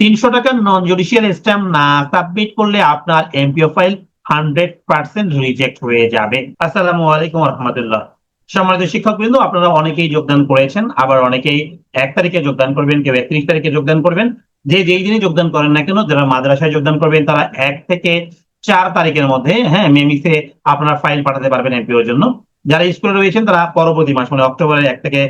তিনশো টাকার non judicial stamp না সাবমিট করলে আপনার MPO file hundred percent reject হয়ে যাবে। আসসালামু আলাইকুম রহমতুল্লাহ। সম্মানিত শিক্ষক বিন্দু আপনারা অনেকেই যোগদান করেছেন, আবার অনেকেই এক তারিখে যোগদান করবেন, কেউ একত্রিশ তারিখে যোগদান করবেন। যে যেই দিনে যোগদান করেন না কেন, যারা মাদ্রাসায় যোগদান করবেন, তারা এক থেকে চার তারিখের মধ্যে হ্যাঁ মেমিসে আপনার ফাইল পাঠাতে পারবেন এমপিওর জন্য। যারা স্কুলে রয়েছেন, তারা পরবর্তী মাস মানে অক্টোবরের এক থেকে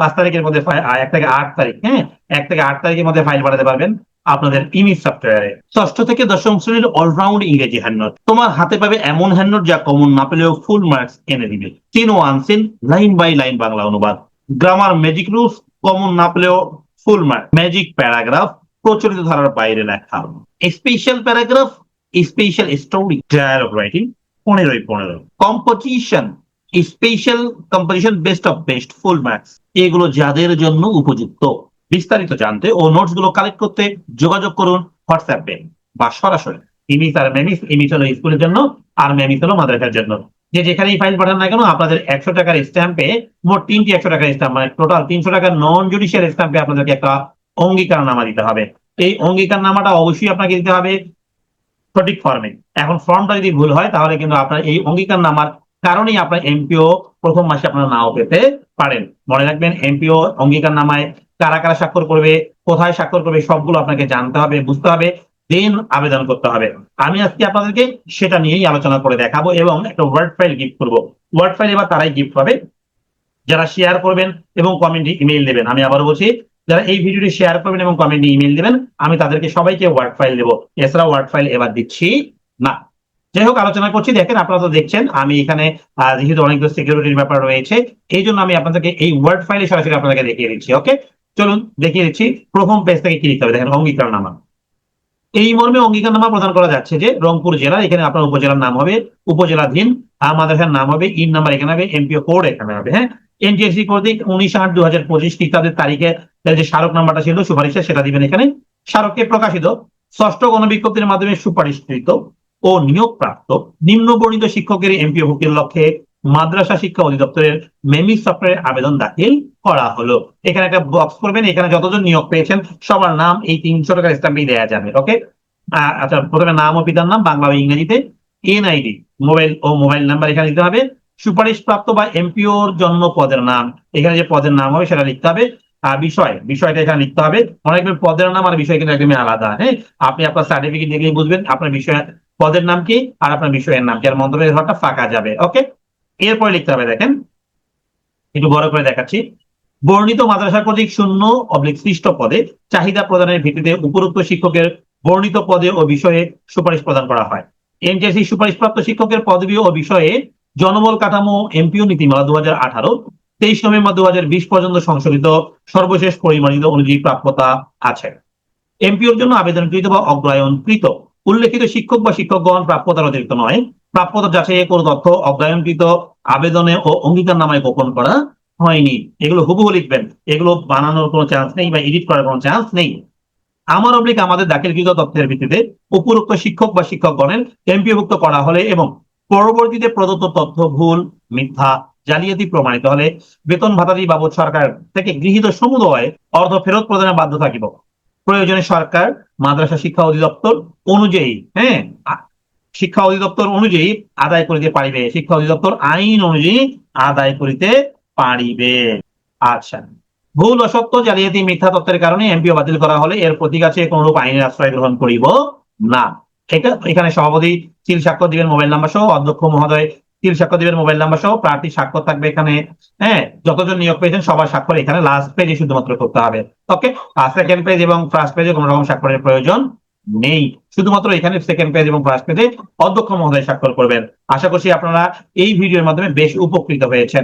পাঁচ তারিখের মধ্যে এক থেকে আট তারিখ হ্যাঁ? এক থেকে আট তারিখের মধ্যে ফাইল পাঠাতে পারবেন আপনাদের ইমেজ সফটওয়্যারে ষষ্ঠ থেকে দশম শ্রেণির অলরাউন্ড ইংরেজি হ্যান্ডনোট তোমার হাতে পাবে এমন হ্যান্ডনোট যা কমন না পেলেও ফুল মার্কস এনে দিবে। তিন ও unseen line by line Bangla অনুবাদ। গ্রামার ম্যাজিক রুলস কমন না পেলেও ফুল মার্ক ম্যাজিক প্যারাগ্রাফ প্রচলিত ধারার বাইরে লেখা। Special paragraph special story dialogue writing পনেরোই পনেরো। Composition special composition best of best full marks এগুলো যাদের জন্য উপযুক্ত। বিস্তারিত জানতে ও নোটসগুলো কালেক্ট করতে যোগাযোগ করুন হোয়াটসঅ্যাপে বা সরাসরি ইমিস আর মেমিস ইমিস হলো স্কুলের জন্য আর মেমিস হলো মাদ্রাসার জন্য। যে যেখানেই ফাইল পাঠান না কেন আপনাদের একশো টাকার স্ট্যাম্পে মোট তিনটি একশো টাকার স্ট্যাম্প মানে টোটাল তিনশো টাকার নন জুডিশিয়াল স্ট্যাম্পে আপনাদেরকে একটা অঙ্গীকার নামা দিতে হবে। এই অঙ্গীকার নামাটা অবশ্যই আপনাকে দিতে হবে সঠিক ফর্মে এখন ফর্মটা যদি ভুল হয় তাহলে কিন্তু আপনার এই অঙ্গীকার নামার কারণেই আপনার এমপিও প্রথম মাসে আপনারা নাও পেতে পারেন। মনে রাখবেন এমপিও অঙ্গীকার নামায় কারা কারা স্বাক্ষর করবে, কোথায় স্বাক্ষর করবে, সবগুলো আপনাকে জানতে হবে, বুঝতে হবে, দেন আবেদন করতে হবে। আমি আজকে আপনাদেরকে সেটা নিয়েই আলোচনা করে দেখাবো এবং একটা ওয়ার্ড ফাইল গিফট করব। ওয়ার্ড ফাইল এবার তারাই গিফট পাবে। যারা শেয়ার করবেন এবং কমেন্টে ইমেল দেবেন, আমি আবারও বলছি, যারা এই ভিডিওটি শেয়ার করবেন এবং কমেন্টে ইমেল দেবেন, আমি তাদেরকে সবাইকে ওয়ার্ড ফাইল দেবো। এছাড়া ওয়ার্ড ফাইল এবার দিচ্ছি না। যাই হোক, আলোচনা করছি। দেখেন, আপনারা তো দেখছেন, আমি এখানে যেহেতু অনেকগুলো সিকিউরিটির ব্যাপার রয়েছে, এই জন্য আমি আপনাদেরকে এই ওয়ার্ড ফাইলে সরাসরি আপনাদেরকে দেখিয়ে দিচ্ছি ওকে চলুন, দেখিয়ে দিচ্ছি। প্রথম পেজ থেকে কি লিখতে হবে? দেখেন অঙ্গীকার নামা এই মর্মে অঙ্গীকার নামা প্রদান করা যাচ্ছে যে, রংপুর জেলা, এখানে আপনার উপজেলার নাম হবে, উপজেলাধীন, আর মাদ্রাসার নাম হবে, ইন নাম্বার এখানে হবে এমপিও কোড এখানে হবে হ্যাঁ? এনটিএসসি কর্তৃক উনিশ আট দু হাজার পঁচিশ খ্রিস্টাব্দের তারিখে যে স্মারক নাম্বারটা ছিল সুপারিশের সেটা দিবেন এখানে। স্মারককে প্রকাশিত ষষ্ঠ গণবিজ্ঞপ্তির মাধ্যমে সুপারিশকৃত। ও নিয়োগপ্রাপ্ত নিম্ন বর্ণিত শিক্ষকের এমপিও ভুক্তির লক্ষ্যে মাদ্রাসা শিক্ষা অধিদপ্তরের মেমি সফটওয়্যার আবেদন দাখিল করা হলো। এখানে একটা বক্স করবেন এখানে যতজন নিয়োগ পেয়েছেন, সবার নাম এই তিনশো টাকার স্ট্যাম্পেই দেওয়া যাবে ওকে আচ্ছা প্রথমে নাম ও পিতার নাম, বাংলা ও ইংরেজিতে এনআইডি মোবাইল ও মোবাইল নাম্বার এখানে দিতে হবে সুপারিশ প্রাপ্ত বা এমপিওর জন্য পদের নাম, এখানে যে পদের নাম হবে সেটা লিখতে হবে, আর বিষয়, বিষয়টা এখানে লিখতে হবে অনেকবার পদের নাম আর বিষয় কিন্তু একদমই আলাদা হ্যাঁ? আপনি আপনার সার্টিফিকেট দেখলেই বুঝবেন, আপনার বিষয় পদের নাম কি? আর আপনার বিষয়ের নাম কি আর মন্তব্যের ঘরটা ফাঁকা যাবে, ওকে? এরপরে লিখতে হবে, দেখেন। একটু বড় করে দেখাচ্ছি। বর্ণিত মাদ্রাসা কর্তৃক শূন্য অবলিক সৃষ্ট পদে চাহিদা প্রদানের ভিত্তিতে উপরোক্ত শিক্ষকের বর্ণিত পদে ও বিষয়ে সুপারিশ প্রদান করা হয়। এনটিএসসি সুপারিশপ্রাপ্ত শিক্ষকের পদবি ও বিষয়ে জনবল কাঠামো এমপিও নীতিমালা দু হাজার আঠারো, তেইশ নভেম্বর দু হাজার বিশ পর্যন্ত সংশোধিত সর্বশেষ পরিমাণিত অনুযায়ী প্রাপ্যতা আছে। এমপিওর জন্য আবেদনকৃত বা অগ্রায়নকৃত উল্লেখিত শিক্ষক বা শিক্ষকগণ প্রাপ্যতার অতিরিক্ত নয়। প্রাপ্যতা যাচাই কোনো তথ্য, অগ্রায়নকৃত আবেদনে ও অঙ্গীকার নামায় গোপন করা হয়নি। এগুলো হুবহু লিখবেন। এগুলো বানানোর কোনো চান্স নেই বা এডিট করার কোনো চান্স নেই। আমার অবলিক আমাদের দাখিলকৃত তথ্যের ভিত্তিতে উপরোক্ত শিক্ষক বা শিক্ষকগণের এমপিভুক্ত করা হলে এবং পরবর্তীতে প্রদত্ত তথ্য, ভুল, মিথ্যা, জালিয়াতি প্রমাণিত হলে বেতন ভাতাদি বাবদ সরকার থেকে গৃহীত সমুদয় অর্থ ফেরত প্রদানে বাধ্য থাকিব। প্রয়োজনে সরকার, মাদ্রাসা শিক্ষা অধিদপ্তর অনুযায়ী হ্যাঁ? শিক্ষা অধিদপ্তর অনুযায়ী আদায় করিতে পারিবে। শিক্ষা অধিদপ্তর আইন অনুযায়ী আদায় করিতে পারিবে। আচ্ছা। ভুল অসত্য জালিয়াতি মিথ্যা তত্ত্বের কারণে এমপিও বাতিল করা হলে এর প্রতিকাছে কোনরূপ আইনের আশ্রয় গ্রহণ করিব না। এটা এখানে সভাপতি চিল স্বাক্ষর দিবেন, মোবাইল নাম্বার সহ অধ্যক্ষ মহোদয় চিল স্বাক্ষর দিবেন মোবাইল নাম্বার সহ, প্রার্থী স্বাক্ষর থাকবে এখানে। হ্যাঁ যতজন নিয়োগ পেয়েছেন, সবার স্বাক্ষর এখানে লাস্ট পেজে শুধুমাত্র করতে হবে। ওকে সেকেন্ড পেজ এবং ফার্স্ট পেজে কোনো রকম স্বাক্ষরের প্রয়োজন নেই। শুধুমাত্র এখানে সেকেন্ড পেজ এবং ফার্স্ট পেজে অধ্যক্ষ মহোদয় স্বাক্ষর করবেন। আশা করছি আপনারা এই ভিডিওর মাধ্যমে বেশ উপকৃত হয়েছেন।